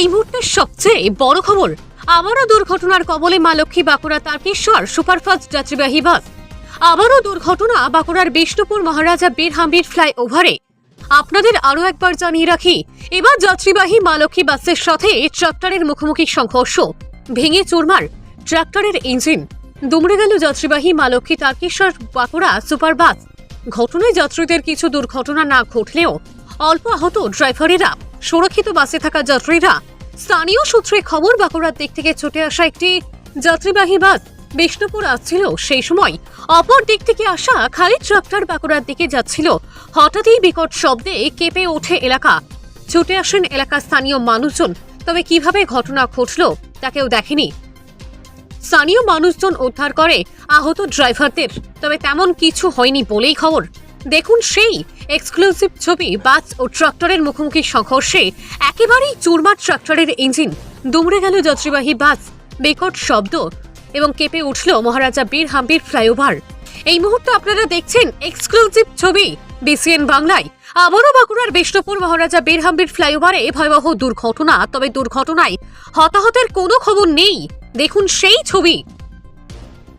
এই মুহূর্তে সবচেয়ে বড় খবর, আবারও দুর্ঘটনার কবলে মা লক্ষ্মী বাঁকুড়া তারকেশ্বর সুপারফাস্ট যাত্রীবাহী বাস। আবারও দুর্ঘটনা বাঁকুড়ার বিষ্ণুপুর মহারাজা বীর হাম্বির ফ্লাই ওভারে আপনাদের আরও একবার জানিয়ে রাখি, এবার যাত্রীবাহী মা লক্ষ্মী বাসের সাথে ট্রাক্টরের মুখোমুখি সংঘর্ষ। ভেঙে চুরমার, ট্রাক্টরের ইঞ্জিন। দুমড়ে গেল যাত্রীবাহী মা লক্ষ্মী তারকেশ্বর বাঁকুড়া সুপার বাস ঘটনায় যাত্রীদের কিছু দুর্ঘটনা না ঘটলেও অল্প আহত ড্রাইভারেরা সুরক্ষিত বাসে থাকা যাত্রীরা স্থানীয় সূত্রে খবর, বাঁকুড়ার দিক থেকে ছুটে আসা একটি যাত্রীবাহী বাস বিষ্ণুপুর আসছিল। সেই সময় অপর দিক থেকে আসা খালি ট্রাক্টর বাঁকুড়ার দিকে যাচ্ছিল। হঠাৎই বিকট শব্দে কেঁপে ওঠে এলাকা। ছুটে আসেন এলাকার স্থানীয় মানুষজন। তবে কীভাবে ঘটনা ঘটল, তা কেউ দেখেনি। স্থানীয় মানুষজন উদ্ধার করে আহত ড্রাইভারদের। তবে তেমন কিছু হয়নি বলেই খবর। দেখুন সেই এক্সক্লুসিভ ছবি বাস ও ট্রাক্টরের মুখোমুখি সংঘর্ষে একেবারেই চুরমার ট্রাক্টরের ইঞ্জিন দুমড়ে গেল যাত্রীবাহী বাস। বেকট শব্দ এবং কেঁপে উঠল মহারাজা বীর হাম্বির ফ্লাইওভার। এই মুহূর্তে আপনারা দেখছেন এক্সক্লুসিভ ছবি বিসিএন বাংলায়। আবারও বাঁকুড়ার বিষ্ণুপুর মহারাজা বীর হাম্বির ফ্লাইওভারে ভয়াবহ দুর্ঘটনা, তবে দুর্ঘটনায় হতাহতের কোনো খবর নেই। দেখুন সেই ছবি।